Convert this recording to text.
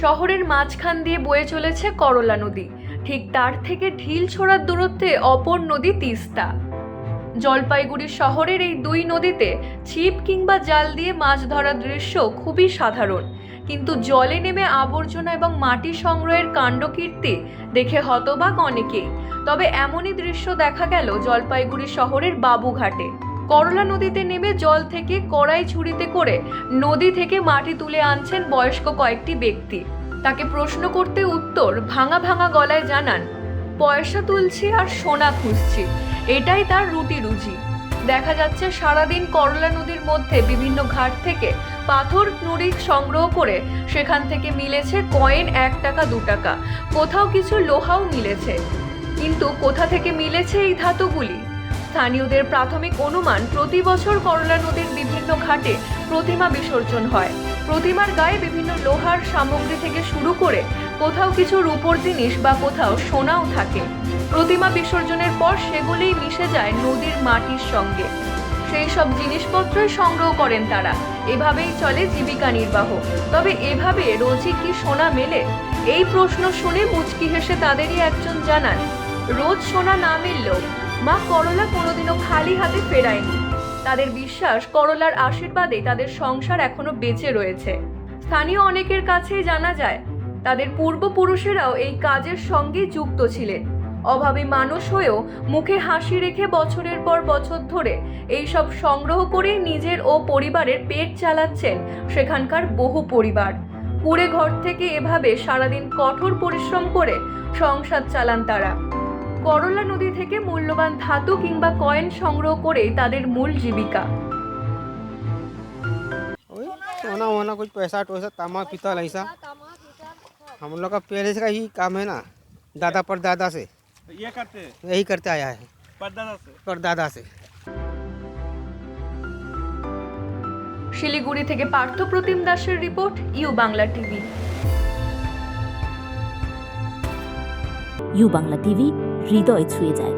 শহরের মাঝখান দিয়ে বয়ে চলেছে করলা নদী। ঠিক তার থেকে ঢিল ছোড়ার দূরত্বে অপর নদী তিস্তা। জলপাইগুড়ি শহরের এই দুই নদীতে ছিপ কিংবা জাল দিয়ে মাছ ধরার দৃশ্য খুবই সাধারণ। কিন্তু জলে নেমে আবর্জনা এবং মাটি সংগ্রহের কাণ্ডকীর্তি দেখে হতবাক অনেকেই। তবে এমনই দৃশ্য দেখা গেল জলপাইগুড়ি শহরের বাবুঘাটে। করলা নদীতে নেমে জল থেকে কড়াই ছুরিতে করে নদী থেকে মাটি তুলে আনছেন বয়স্ক কয়েকটি ব্যক্তি। তাকে প্রশ্ন করতে উত্তর ভাঙা ভাঙা গলায় জানান, পয়সা তুলছি আর সোনা খুঁজছি। এটাই তার রুটি রুজি। দেখা যাচ্ছে সারাদিন করলা নদীর মধ্যে বিভিন্ন ঘাট থেকে পাথর নুড়ি সংগ্রহ করে সেখান থেকে মিলেছে কয়েন এক টাকা, দু টাকা। কোথাও কিছু লোহাও মিলেছে। কিন্তু কোথা থেকে মিলেছে এই ধাতুগুলি? স্থানীয়দের প্রাথমিক অনুমান, প্রতি বছর করলা নদীর বিভিন্ন ঘাটে প্রতিমা বিসর্জন হয়। প্রতিমার গায়ে বিভিন্ন লোহার সামগ্রী থেকে শুরু করে কোথাও কিছু রূপোর জিনিস বা কোথাও সোনাও থাকে। প্রতিমা বিসর্জনের পর সেগুলিই মিশে যায় নদীর মাটির সঙ্গে। সেই সব জিনিসপত্রই সংগ্রহ করেন তারা। এভাবেই চলে জীবিকা নির্বাহ। তবে এভাবে রোজই কি সোনা মেলে? এই প্রশ্ন শুনে মুচকি হেসে তাদেরই একজন জানান, রোজ সোনা না মিললেও মা করলা কোনোদিনও খালি হাতে ফেরায়নি। তাদের বিশ্বাস, করলার আশীর্বাদে তাদের সংসার এখনও বেঁচে রয়েছে। স্থানীয় অনেকের কাছেই জানা যায়, তাদের পূর্বপুরুষেরাও এই কাজের সঙ্গে যুক্ত ছিলেন। অভাবী মানুষ হয়েও মুখে হাসি রেখে বছরের পর বছর ধরে এই সব সংগ্রহ করে নিজের ও পরিবারের পেট চালাচ্ছেন সেখানকার বহু পরিবার। কুড়ে ঘর থেকে এভাবে সারাদিন কঠোর পরিশ্রম করে সংসার চালান তারা। করলা নদী থেকে মূল্যবান ধাতু কিংবা কয়েন সংগ্রহ করে তাদের মূল জীবিকা वही सोना वोना कुछ पैसा टोसा तामा पीतल ऐसा हम लोग का पहले से का ही काम है ना दादा पर दादा से ये करते हैं यही करते आया है परदादा से पर दादा से শিলিগুড়ি থেকে পার্থ প্রতিম দাসের report U Bangla TV U Bangla TV হৃদয় ছুঁয়ে যায়।